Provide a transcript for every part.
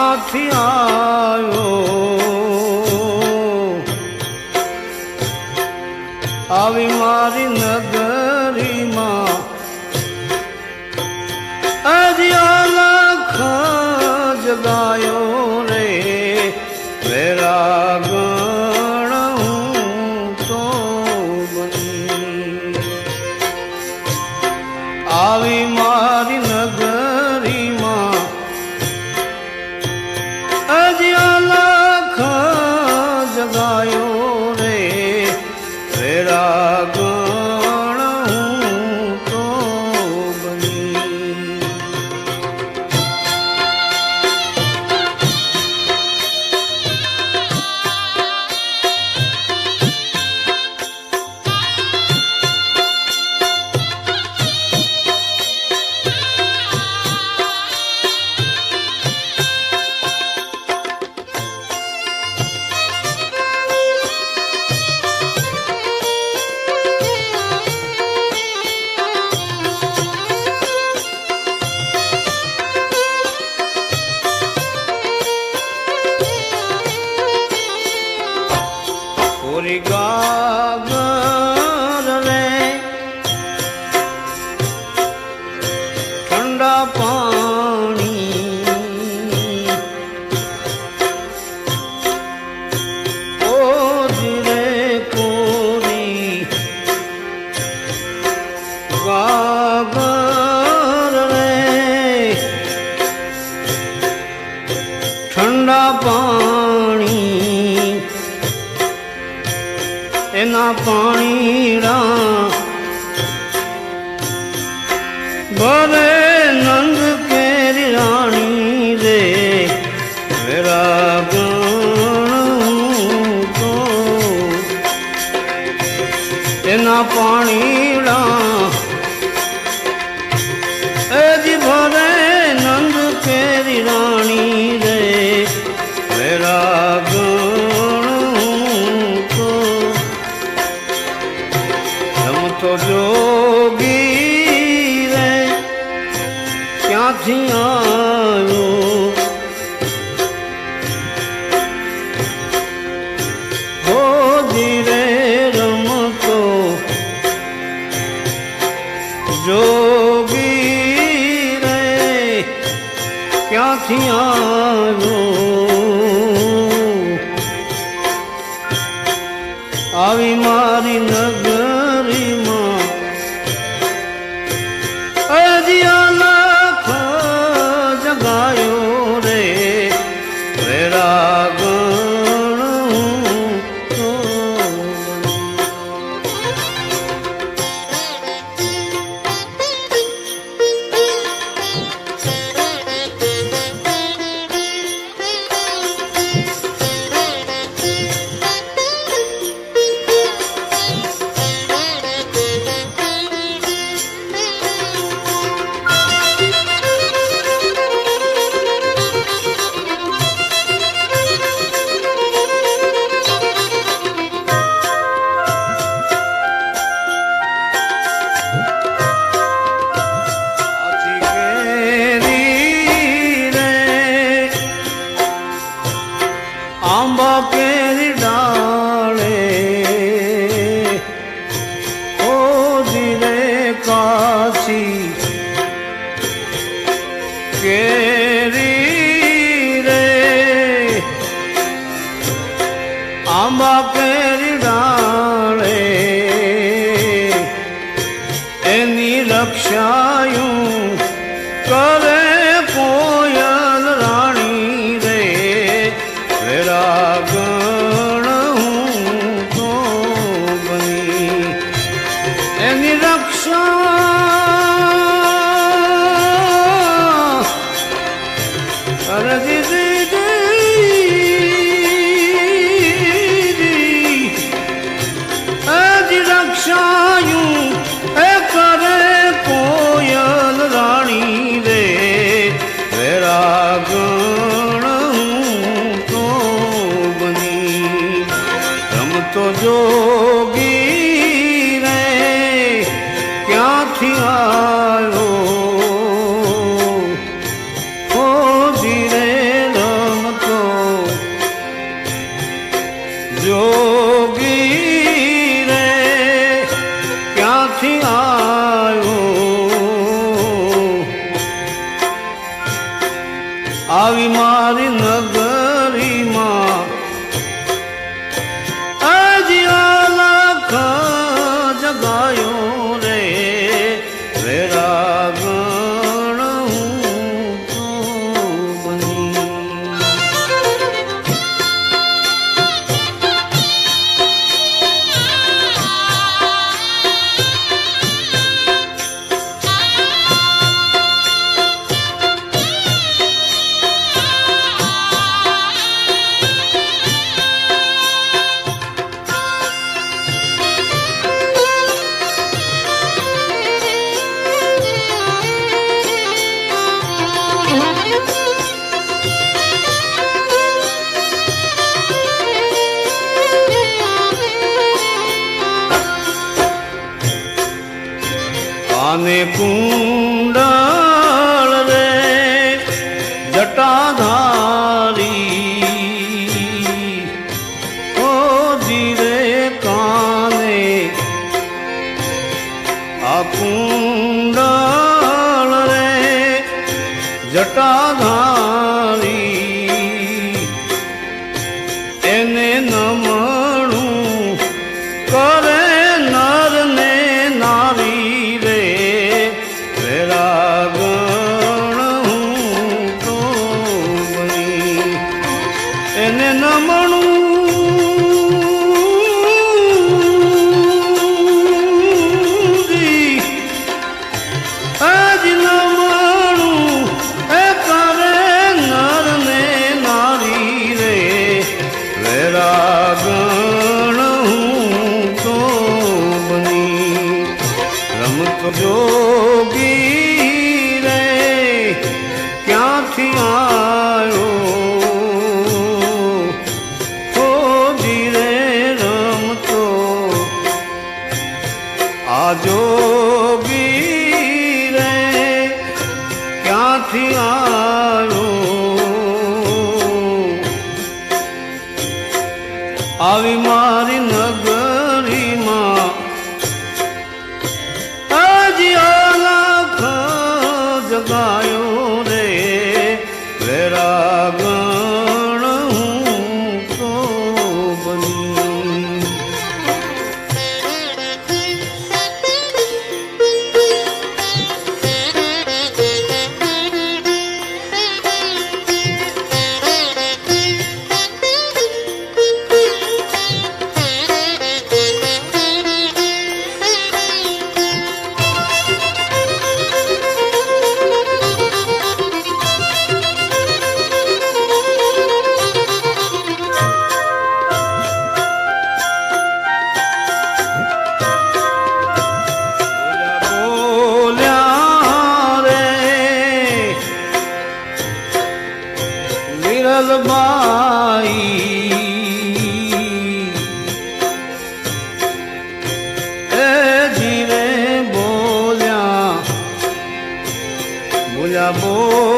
ક્યાંથી આવ્યો આવી મારી ઠંડા પાણી એના પાણીરા ભરે નંદ કેરી રાણી રે વેરા એના પાણીરા माझियां Call આવી મારી નગરીમાં का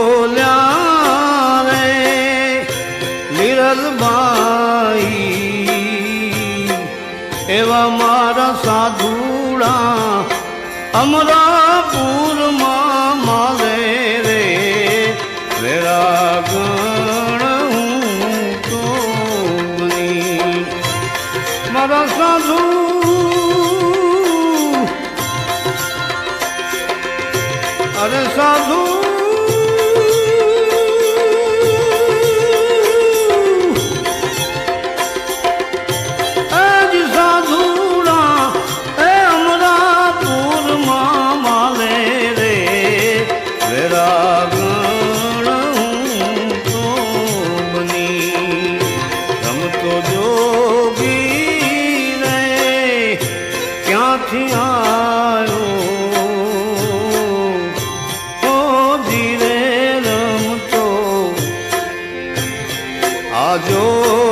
બોલ્યા રે લીરલબાઈ એવા મારા સાધુડા અમરાપુરમાં મારે રે. વેરાગણ હું તો મારા સાધુ અરે સાધુ আজও